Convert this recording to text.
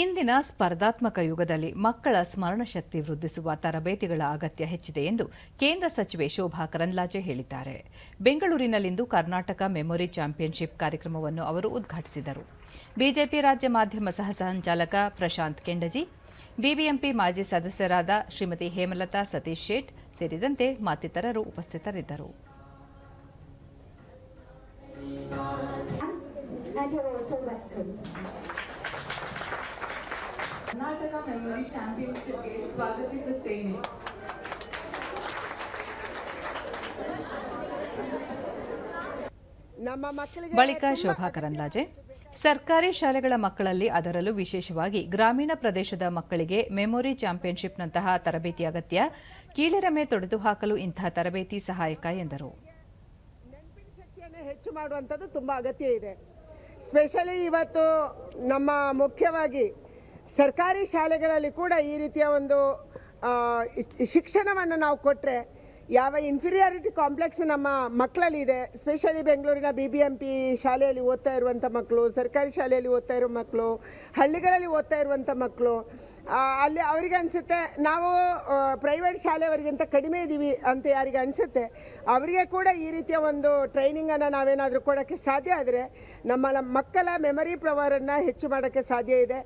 ಇಂದಿನ ಸ್ಪರ್ಧಾತ್ಮಕ ಯುಗದಲ್ಲಿ ಮಕ್ಕಳ ಸ್ಮರಣಶಕ್ತಿ ವೃದ್ಧಿಸುವ ತರಬೇತಿಗಳ ಅಗತ್ಯ ಹೆಚ್ಚಿದೆ ಎಂದು ಕೇಂದ್ರ ಸಚಿವೆ ಶೋಭಾ ಕರಂದ್ಲಾಜೆ ಹೇಳಿದ್ದಾರೆ. ಬೆಂಗಳೂರಿನಲ್ಲಿಂದು ಕರ್ನಾಟಕ ಮೆಮೊರಿ ಚಾಂಪಿಯನ್ಶಿಪ್ ಕಾರ್ಯಕ್ರಮವನ್ನು ಅವರು ಉದ್ಘಾಟಿಸಿದರು. ಬಿಜೆಪಿ ರಾಜ್ಯ ಮಾಧ್ಯಮ ಸಹ ಸಂಚಾಲಕ ಪ್ರಶಾಂತ್ ಕೆಂಡಜಿ, ಬಿಬಿಎಂಪಿ ಮಾಜಿ ಸದಸ್ಯರಾದ ಶ್ರೀಮತಿ ಹೇಮಲತಾ ಸತೀಶ್ ಶೇಟ್ ಸೇರಿದಂತೆ ಮತ್ತಿತರರು ಉಪಸ್ಥಿತರಿದ್ದರು. ಕರ್ನಾಟಕ ಮೆಮೊರಿ ಚಾಂಪಿಯನ್ಶಿಪ್ಗೆ ಸ್ವಾಗತಿಸುತ್ತೇನೆ. ಬಳಿಕ ಶೋಭಾ ಕರಂದ್ಲಾಜೆ. ಸರ್ಕಾರಿ ಶಾಲೆಗಳ ಮಕ್ಕಳಲ್ಲಿ ಅದರಲ್ಲೂ ವಿಶೇಷವಾಗಿ ಗ್ರಾಮೀಣ ಪ್ರದೇಶದ ಮಕ್ಕಳಿಗೆ ಮೆಮೊರಿ ಚಾಂಪಿಯನ್ಶಿಪ್ನಂತಹ ತರಬೇತಿ ಅಗತ್ಯ. ಕೀಳರಮೆ ತೊಡೆದು ಹಾಕಲು ಇಂತಹ ತರಬೇತಿ ಸಹಾಯಕ ಎಂದರು. ನೆನಪಿನ ಶಕ್ತಿಯನ್ನು ಹೆಚ್ಚು ಮಾಡುವಂಥದ್ದು ತುಂಬ ಅಗತ್ಯ ಇದೆ. ಸ್ಪೆಷಲಿ ಇವತ್ತು ನಮ್ಮ ಮುಖ್ಯವಾಗಿ ಸರ್ಕಾರಿ ಶಾಲೆಗಳಲ್ಲಿ ಕೂಡ ಈ ರೀತಿಯ ಒಂದು ಶಿಕ್ಷಣವನ್ನು ನಾವು ಕೊಟ್ಟರೆ ಯಾವ ಇನ್ಫೀರಿಯಾರಿಟಿ ಕಾಂಪ್ಲೆಕ್ಸ್ ನಮ್ಮ ಮಕ್ಕಳಲ್ಲಿ ಇದೆ ಸ್ಪೆಷಲಿ ಬೆಂಗಳೂರಿನ ಬಿ ಬಿ ಎಂ ಪಿ ಶಾಲೆಯಲ್ಲಿ ಓದ್ತಾ ಇರುವಂಥ ಮಕ್ಕಳು ಸರ್ಕಾರಿ ಶಾಲೆಯಲ್ಲಿ ಓದ್ತಾ ಇರೋ ಮಕ್ಕಳು ಹಳ್ಳಿಗಳಲ್ಲಿ ಓದ್ತಾ ಇರುವಂಥ ಮಕ್ಕಳು ಅಲ್ಲಿ ಅವರಿಗೆ ಅನಿಸುತ್ತೆ ನಾವು ಪ್ರೈವೇಟ್ ಶಾಲೆಯವರಿಗಿಂತ ಕಡಿಮೆ ಇದ್ದೀವಿ ಅಂತ ಯಾರಿಗೆ ಅನಿಸುತ್ತೆ. ಅವರಿಗೆ ಕೂಡ ಈ ರೀತಿಯ ಒಂದು ಟ್ರೈನಿಂಗನ್ನು ನಾವೇನಾದರೂ ಕೊಡೋಕ್ಕೆ ಸಾಧ್ಯ ಆದರೆ ನಮ್ಮ ಮಕ್ಕಳ ಮೆಮರಿ ಪ್ರವರನ್ನು ಹೆಚ್ಚು ಮಾಡೋಕ್ಕೆ ಸಾಧ್ಯ ಇದೆ.